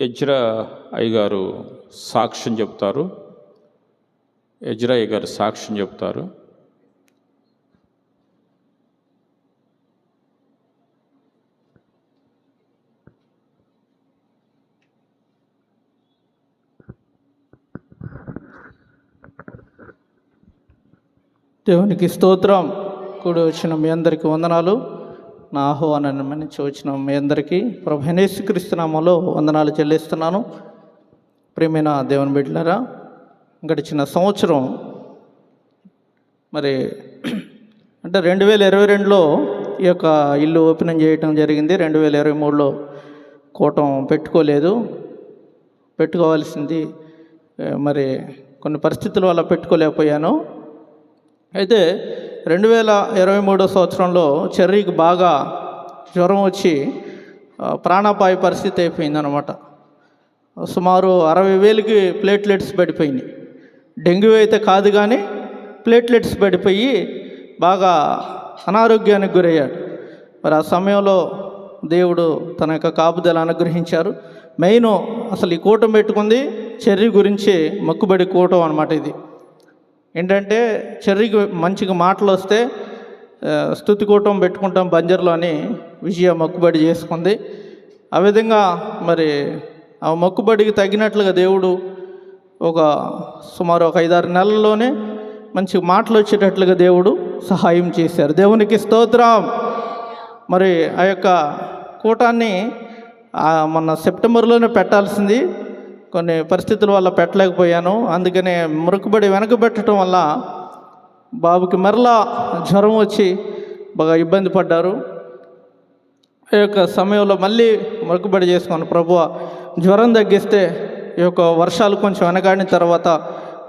Ezra అయ్యగారు సాక్ష్యం చెప్తారు. ఎజ్రా అయ్యగారు సాక్ష్యం చెప్తారు. దేవునికి స్తోత్రం. కూడి వచ్చిన మీ అందరికీ వందనాలు. నా ఆహ్వానాన్ని మన్నించి వచ్చిన మీ అందరికీ ప్రభనేశ్వరిస్తు నామంలో వందనాలు చెల్లిస్తున్నాను. ప్రేమైన దేవుని బిడ్డలారా గడిచిన సంవత్సరం మరి అంటే రెండు వేల ఇరవై రెండులో ఈ యొక్క ఇల్లు ఓపెనింగ్ చేయటం జరిగింది. రెండు వేల ఇరవై మూడులో కూటం పెట్టుకోలేదు. పెట్టుకోవాల్సింది మరి కొన్ని పరిస్థితుల వల్ల పెట్టుకోలేకపోయాను. అయితే రెండు వేల ఇరవై మూడో సంవత్సరంలో చెర్రీకి బాగా జ్వరం వచ్చి ప్రాణాపాయ పరిస్థితి అయిపోయిందనమాట సుమారు అరవై వేలకి ప్లేట్లెట్స్ పడిపోయినాయి. డెంగ్యూ అయితే కాదు కానీ ప్లేట్లెట్స్ పడిపోయి బాగా అనారోగ్యానికి గురయ్యాడు. మరి ఆ సమయంలో దేవుడు తన యొక్క కాపుదల అనుగ్రహించారు. మెయిన్ అసలు ఈ కూటం పెట్టుకుంది చెర్రీ గురించి మొక్కుబడి కూటం అనమాట ఇది. ఏంటంటే చెర్రీకి మంచిగా మాటలు వస్తే స్థుతి స్తుతి కూటం పెట్టుకుంటాం బంజర్లో అని విజయ మొక్కుబడి చేసుకుంది. ఆ విధంగా మరి ఆ మొక్కుబడికి తగినట్లుగా దేవుడు ఒక సుమారు ఒక ఐదారు నెలల్లోనే మంచి మాటలు వచ్చేటట్లుగా దేవుడు సహాయం చేశారు. దేవునికి స్తోత్రం. మరి ఆ యొక్క కూటాన్ని మొన్న సెప్టెంబర్లోనే పెట్టాల్సింది. కొన్ని పరిస్థితుల వల్ల పెట్టలేకపోయాను. అందుకనే మురుకుబడి వెనకబెట్టడం వల్ల బాబుకి మరలా జ్వరం వచ్చి బాగా ఇబ్బంది పడ్డారు. ఈ యొక్క సమయంలో మళ్ళీ మురుకుబడి చేసుకున్నాను. ప్రభు జ్వరం తగ్గిస్తే ఈ యొక్క వర్షాలు కొంచెం వెనకాడిన తర్వాత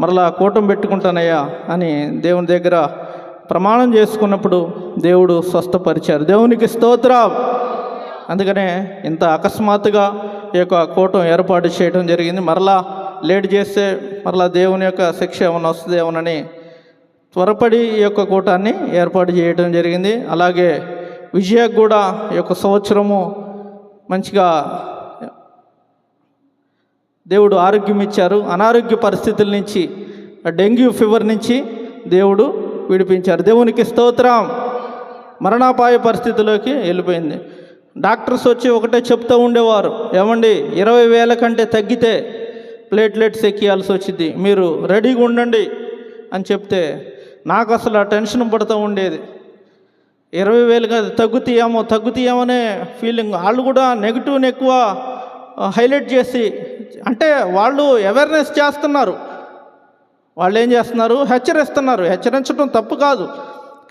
మరలా కూటం పెట్టుకుంటానయ్యా అని దేవుని దగ్గర ప్రమాణం చేసుకున్నప్పుడు దేవుడు స్వస్థపరిచారు. దేవునికి స్తోత్రం. అందుకనే ఇంత అకస్మాత్తుగా ఈ యొక్క కూటం ఏర్పాటు చేయడం జరిగింది. మరలా లేట్ చేస్తే మరలా దేవుని యొక్క శిక్ష ఏమైనా వస్తుందేమోనని త్వరపడి ఈ యొక్క కూటాన్ని ఏర్పాటు చేయడం జరిగింది. అలాగే విజయకు కూడా ఈ యొక్క సంవత్సరము మంచిగా దేవుడు ఆరోగ్యం ఇచ్చారు. అనారోగ్య పరిస్థితుల నుంచి డెంగ్యూ ఫీవర్ నుంచి దేవుడు విడిపించారు. దేవునికి స్తోత్రం. మరణాపాయ పరిస్థితిలోకి వెళ్ళిపోయింది. డాక్టర్స్ వచ్చి ఒకటే చెప్తూ ఉండేవారు. ఏమండి ఇరవై వేల కంటే తగ్గితే ప్లేట్లెట్స్ ఎక్కియాల్సి వచ్చింది మీరు రెడీగా ఉండండి అని చెప్తే నాకు అసలు ఆ టెన్షన్ పడుతూ ఉండేది. ఇరవై వేలు కాదు తగ్గుతాయేమో తగ్గుతాయేమనే ఫీలింగ్. వాళ్ళు కూడా నెగిటివ్ని ఎక్కువ హైలైట్ చేసి అంటే వాళ్ళు అవేర్నెస్ చేస్తున్నారు. వాళ్ళు ఏం చేస్తున్నారు? హెచ్చరిస్తున్నారు. హెచ్చరించడం తప్పు కాదు.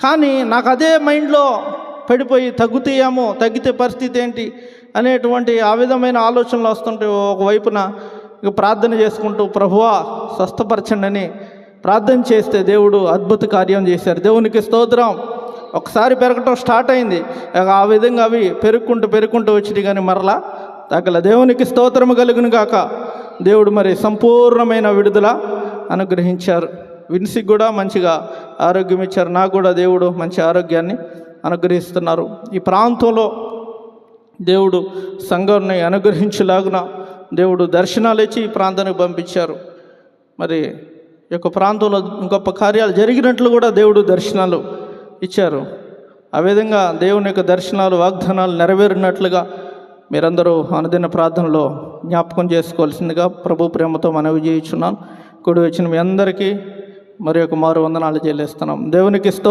కానీ నాకు అదే మైండ్లో పడిపోయి తగ్గుతాయేమో తగ్గితే పరిస్థితి ఏంటి అనేటువంటి ఆ విధమైన ఆలోచనలు వస్తుంటే ఒకవైపున ఇక ప్రార్థన చేసుకుంటూ ప్రభువా స్వస్థపరచండి ప్రార్థన చేస్తే దేవుడు అద్భుత కార్యం చేశారు. దేవునికి స్తోత్రం. ఒకసారి పెరగటం స్టార్ట్ అయింది. ఆ విధంగా అవి పెరుక్కుంటూ పెరుక్కుంటూ వచ్చినాయి కానీ మరలా తగ్గల. దేవునికి స్తోత్రము కలుగును గాక. దేవుడు మరి సంపూర్ణమైన విడుదల అనుగ్రహించారు. విన్సికి కూడా మంచిగా ఆరోగ్యం ఇచ్చారు. నాకు కూడా దేవుడు మంచి ఆరోగ్యాన్ని అనుగ్రహిస్తున్నారు. ఈ ప్రాంతంలో దేవుడు సంఘాన్ని అనుగ్రహించలాగున దేవుడు దర్శనాలు ఇచ్చి ఈ ప్రాంతానికి పంపించారు. మరి ఈ యొక్క ప్రాంతంలో గొప్ప కార్యాలు జరిగినట్లు కూడా దేవుడు దర్శనాలు ఇచ్చారు. ఆ విధంగా దేవుని యొక్క దర్శనాలు వాగ్దానాలు నెరవేరినట్లుగా మీరందరూ అనుదిన ప్రార్థనలో జ్ఞాపకం చేసుకోవాల్సిందిగా ప్రభు ప్రేమతో మనవి చేయించున్నాను. కూడి వచ్చిన మీ అందరికీ మరి ఒక మారు వందనాలు చెల్లిస్తున్నాం. దేవునికి